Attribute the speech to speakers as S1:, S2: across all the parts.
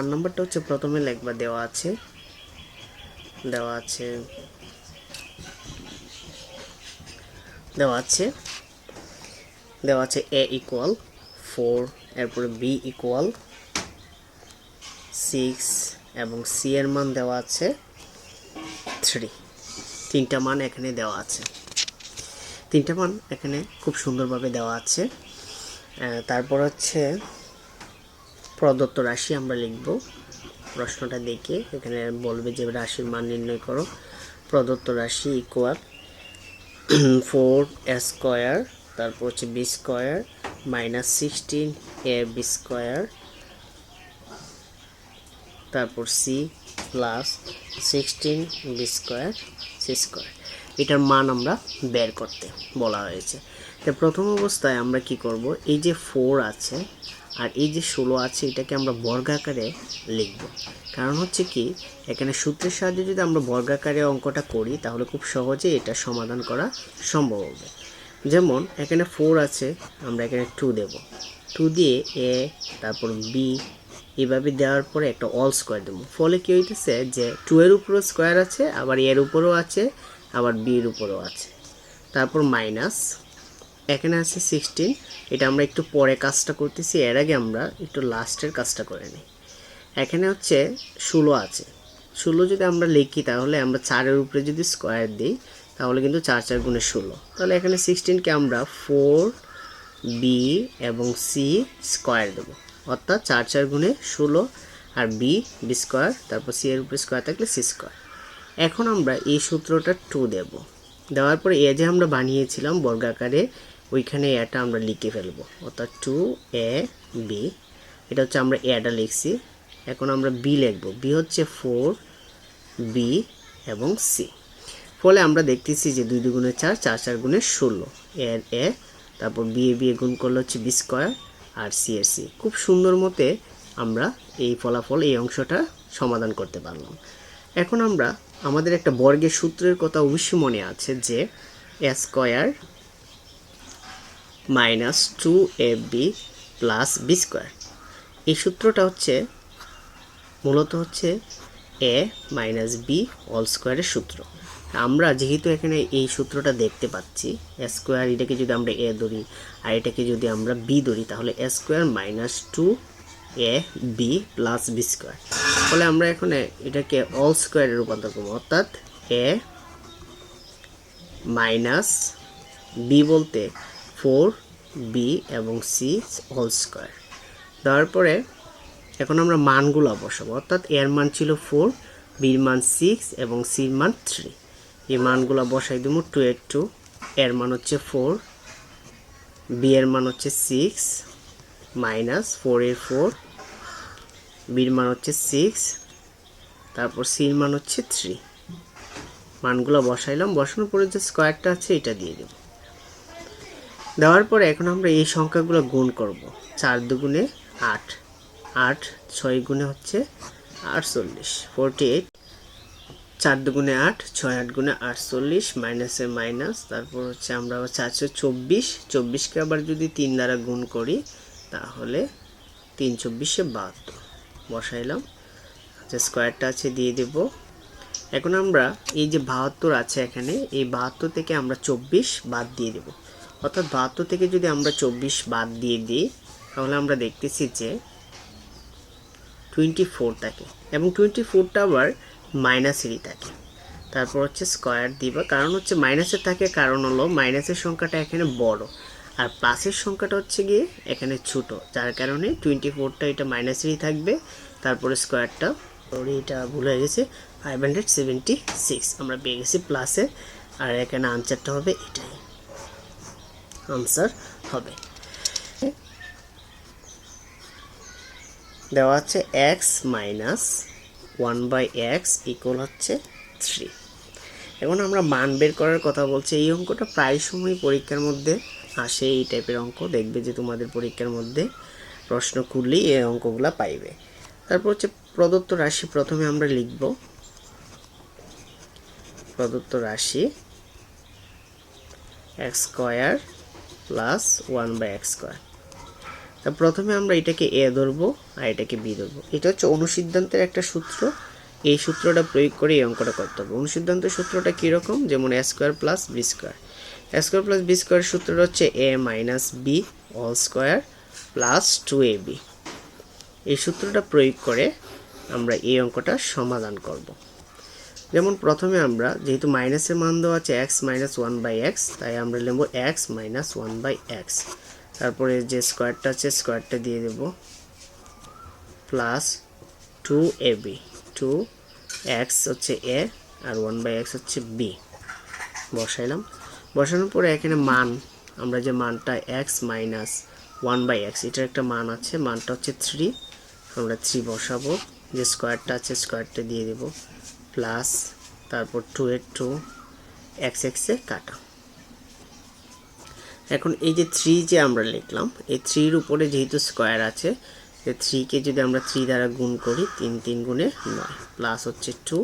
S1: চার নম্বরটা হচ্ছে প্রথমে লেখবা দেওয়া আছে। দেওয়া আছে। দেওয়া আছে। দেওয়া আছে এ ইকুয়াল ফোর এরপরে বি ইকুয়াল সিক্স এবং সি এর মান দেওয়া আছে থ্রি তিনটা মান এখানে দেওয়া আছে। তিনটা মান এখানে খুব সুন্দরভাবে দেওয়া আছে। তারপর হচ্ছে প্রদত্ত রাশি আমরা লিখব। প্রশ্নটা দেখে এখানে বলবে যে রাশির মান নির্ণয় করো। প্রদত্ত রাশি ইকুয়াল ফোর স্কোয়ার তারপর হচ্ছে B square minus sixteen A B square তারপর C plus sixteen B square C square এটার মান আমরা বের করতে বলা হয়েছে। তো প্রথম অবস্থায় আমরা কি করব? এই যে ফোর আছে আর এই যে ষোলো আছে, এটাকে আমরা বর্গাকারে লিখব। কারণ হচ্ছে কি, এখানে সূত্রের সাহায্যে যদি আমরা বর্গাকারে অঙ্কটা করি, তাহলে খুব সহজে এটা সমাধান করা সম্ভব হবে। যেমন, এখানে ফোর আছে, আমরা এখানে টু দেব। টু দিয়ে এ তারপর বি এভাবে দেওয়ার পরে একটা অল স্কোয়ার দেবো। ফলে কি হইতেছে যে টু এর উপরও স্কোয়ার আছে, আবার এর উপরেও আছে আবার বির উপরেও আছে। তারপর মাইনাস এখানে আছে সিক্সটিন এটা আমরা একটু পরে কাজটা করতেছি, এর আগে আমরা একটু লাস্টের কাজটা করে নিই। এখানে হচ্ছে ষোলো আছে। ষোলো যদি আমরা লিখি তাহলে আমরা চারের উপরে যদি স্কোয়ার দিই, তাহলে কিন্তু চার চার গুণে ষোলো। তাহলে এখানে সিক্সটিনকে আমরা ফোর বি এবং সি স্কোয়ার দেবো। অর্থাৎ চার চার গুণে ষোলো, আর বি বি স্কোয়ার তারপর সি এর উপরে স্কোয়ার থাকলে সি স্কোয়ার এখন আমরা এই সূত্রটা টু দেব। দেওয়ার পরে এ যে আমরা বানিয়েছিলাম বর্গাকারে ওইখানে এটা আমরা লিখে ফেলব। অর্থাৎ টু এ বি এটা হচ্ছে আমরা এটা লিখছি। এখন আমরা বি লিখব। বি হচ্ছে ফোর বি এবং সি ফলে আমরা দেখতেছি যে দুই দুগুণে চার চার চার গুণে ষোলো। এর এ, তারপর বি এ বি এ গুণ করলে হচ্ছে বি স্কোয়ার আর সি এর সি খুব সুন্দর মতে আমরা এই ফলাফল, এই অংশটা সমাধান করতে পারলাম। এখন আমরা আমাদের একটা বর্গের সূত্রের কথা অবশ্যই মনে আছে যে square minus two A B plus B square এই সূত্রটা হচ্ছে, মূলত হচ্ছে এ মাইনাস বি অল স্কোয়ারের সূত্র। আমরা যেহেতু এখানে এই সূত্রটা দেখতে পাচ্ছি স্কোয়ার এটাকে যদি আমরা এ ধরি আর এটাকে যদি আমরা বি ধরি, তাহলে square minus two A B plus B square ফলে আমরা এখানে এটাকে অল স্কোয়ারে রূপান্তর করব। অর্থাৎ এ মাইনাস বি বলতে ফোর বি এবং সি হোল স্কোয়ার দেওয়ার পরে এখন আমরা মানগুলো বসাবো। অর্থাৎ এর মান ছিল ফোর বির মান সিক্স এবং সির মান থ্রি এই মানগুলো বসাই দেবো টু এর টু এর মান হচ্ছে ফোর বি এর মান হচ্ছে সিক্স মাইনাস ফোর এর ফোর, বির মান হচ্ছে সিক্স, তারপর সির মান হচ্ছে থ্রি। মানগুলো বসাইলাম, বসানোর পরে যে স্কোয়ারটা আছে এটা দিয়ে দেব। দেওয়ার পরে এখন আমরা এই সংখ্যাগুলো গুণ করব, চার দুগুণে আট। আট ছয় গুণে হচ্ছে আটচল্লিশ ফোরটি এইট চার দুগুণে আট, ছয় আট গুণে আটচল্লিশ মাইনাসে মাইনাস তারপর হচ্ছে আমরা চারশো চব্বিশ, চব্বিশকে আবার যদি তিন দ্বারা গুণ করি তাহলে তিন চব্বিশে বাহাত্তর। বসাইলাম। যে স্কোয়ারটা আছে দিয়ে দেব। এখন আমরা এই যে বাহাত্তর আছে এখানে, এই বাহাত্তর থেকে আমরা চব্বিশ বাদ দিয়ে দেব। অর্থাৎ বাহাত্তর থেকে যদি আমরা চব্বিশ বাদ দিয়ে দিই, তাহলে আমরা দেখতেছি যে টোয়েন্টি ফোর থাকে এবং টোয়েন্টি ফোরটা আবার মাইনাসেরই থাকে। তারপর হচ্ছে স্কোয়ার দিবা কারণ হচ্ছে মাইনাসের থাকে কারণ হলো মাইনাসের সংখ্যাটা এখানে বড়। আর প্লাসের সংখ্যাটা হচ্ছে গিয়ে এখানে ছোটো, যার কারণে টোয়েন্টি ফোরটা এটা মাইনাসেরই থাকবে, তারপরে স্কোয়ারটা সরি এটা ভুল হয়ে গেছে ফাইভ হান্ড্রেড সেভেন্টি সিক্স আমরা পেয়ে গেছি প্লাসে, আর এখানে আনসারটা হবে এটাই। আনসার হবে। দেওয়া আছে X minus one by X equal হচ্ছে থ্রি এখন আমরা মান বের করার কথা বলছি, এই অঙ্কটা প্রায় সময় পরীক্ষার মধ্যে আসে এই টাইপের অঙ্ক, দেখবে যে তোমাদের পরীক্ষার মধ্যে প্রশ্ন করলেই এই অঙ্কগুলা পাইবে। তারপর হচ্ছে প্রদত্ত রাশি প্রথমে আমরা লিখব। প্রদত্ত রাশি X square plus one by X square তা প্রথমে আমরা এটাকে এ ধরবো আর এটাকে বি ধরবো। এটা হচ্ছে অনুসিদ্ধান্তের একটা সূত্র। এই সূত্রটা প্রয়োগ করে এই অঙ্কটা করতে হবে। অনুসিদ্ধান্তের সূত্রটা কীরকম? যেমন A square plus B square square plus B square সূত্রটা হচ্ছে A minus B all square plus two A B এই সূত্রটা প্রয়োগ করে আমরা এই অঙ্কটা সমাধান করব। যেমন প্রথমে আমরা, যেহেতু মাইনাসের মান দেওয়া আছে X minus one by X তাই আমরা নেব X minus one by X তারপরে যে স্কোয়ারটা আছে স্কোয়ারটা দিয়ে দেব plus two A B two X হচ্ছে এ আর ওয়ান বাই এক্স হচ্ছে বি বসাইলাম। বসানোর পরে এখানে মান, আমরা যে মানটা X minus one by X এটার একটা মান আছে, মানটা হচ্ছে থ্রি আমরা থ্রি বসাবো, যে স্কোয়ারটা আছে স্কোয়ারটা দিয়ে দেব প্লাস তারপর টু এর টু এক্স এক্সে কাটা। এখন এই যে থ্রি যে আমরা লিখলাম, এই থ্রির উপরে যেহেতু স্কোয়ার আছে যে থ্রিকে যদি আমরা থ্রি দ্বারা গুণ করি, তিন তিন গুণে নয় প্লাস হচ্ছে টু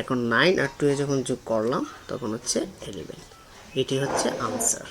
S1: এখন নাইন আর টু এ যখন যোগ করলাম, তখন হচ্ছে এলেভেন এটি হচ্ছে আনসার